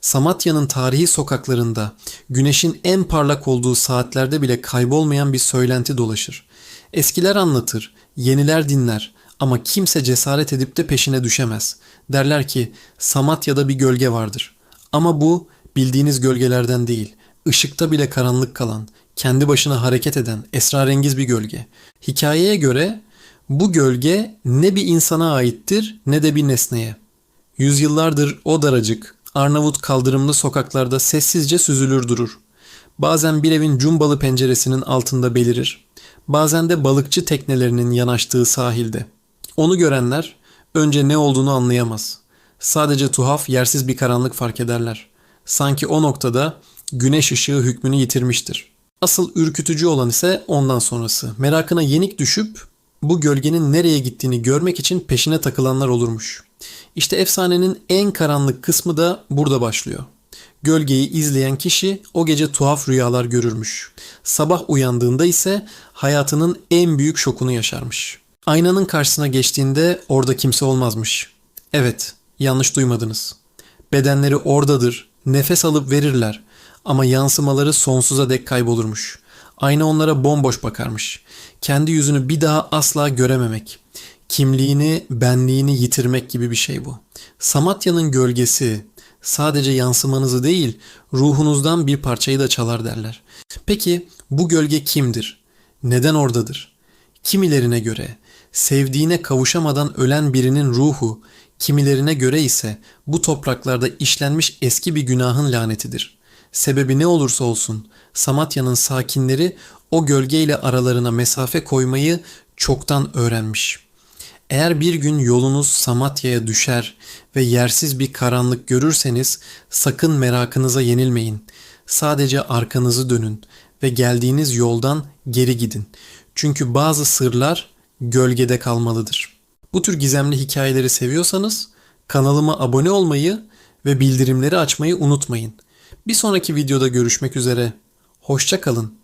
Samatya'nın tarihi sokaklarında güneşin en parlak olduğu saatlerde bile kaybolmayan bir söylenti dolaşır. Eskiler anlatır, yeniler dinler ama kimse cesaret edip de peşine düşemez. Derler ki Samatya'da bir gölge vardır. Ama bu bildiğiniz gölgelerden değil, ışıkta bile karanlık kalan, kendi başına hareket eden esrarengiz bir gölge. Hikayeye göre bu gölge ne bir insana aittir ne de bir nesneye. Yüzyıllardır o daracık, Arnavut kaldırımlı sokaklarda sessizce süzülür durur. Bazen bir evin cumbalı penceresinin altında belirir. Bazen de balıkçı teknelerinin yanaştığı sahilde. Onu görenler önce ne olduğunu anlayamaz. Sadece tuhaf, yersiz bir karanlık fark ederler. Sanki o noktada güneş ışığı hükmünü yitirmiştir. Asıl ürkütücü olan ise ondan sonrası. Merakına yenik düşüp bu gölgenin nereye gittiğini görmek için peşine takılanlar olurmuş. İşte efsanenin en karanlık kısmı da burada başlıyor. Gölgeyi izleyen kişi o gece tuhaf rüyalar görürmüş. Sabah uyandığında ise hayatının en büyük şokunu yaşarmış. Aynanın karşısına geçtiğinde orada kimse olmazmış. Evet, yanlış duymadınız. Bedenleri oradadır, nefes alıp verirler ama yansımaları sonsuza dek kaybolurmuş. Ayna onlara bomboş bakarmış. Kendi yüzünü bir daha asla görememek. Kimliğini, benliğini yitirmek gibi bir şey bu. Samatya'nın gölgesi sadece yansımanızı değil, ruhunuzdan bir parçayı da çalar derler. Peki bu gölge kimdir? Neden oradadır? Kimilerine göre sevdiğine kavuşamadan ölen birinin ruhu, kimilerine göre ise bu topraklarda işlenmiş eski bir günahın lanetidir. Sebebi ne olursa olsun Samatya'nın sakinleri o gölgeyle aralarına mesafe koymayı çoktan öğrenmiş. Eğer bir gün yolunuz Samatya'ya düşer ve yersiz bir karanlık görürseniz sakın merakınıza yenilmeyin. Sadece arkanızı dönün ve geldiğiniz yoldan geri gidin. Çünkü bazı sırlar gölgede kalmalıdır. Bu tür gizemli hikayeleri seviyorsanız kanalıma abone olmayı ve bildirimleri açmayı unutmayın. Bir sonraki videoda görüşmek üzere. Hoşça kalın.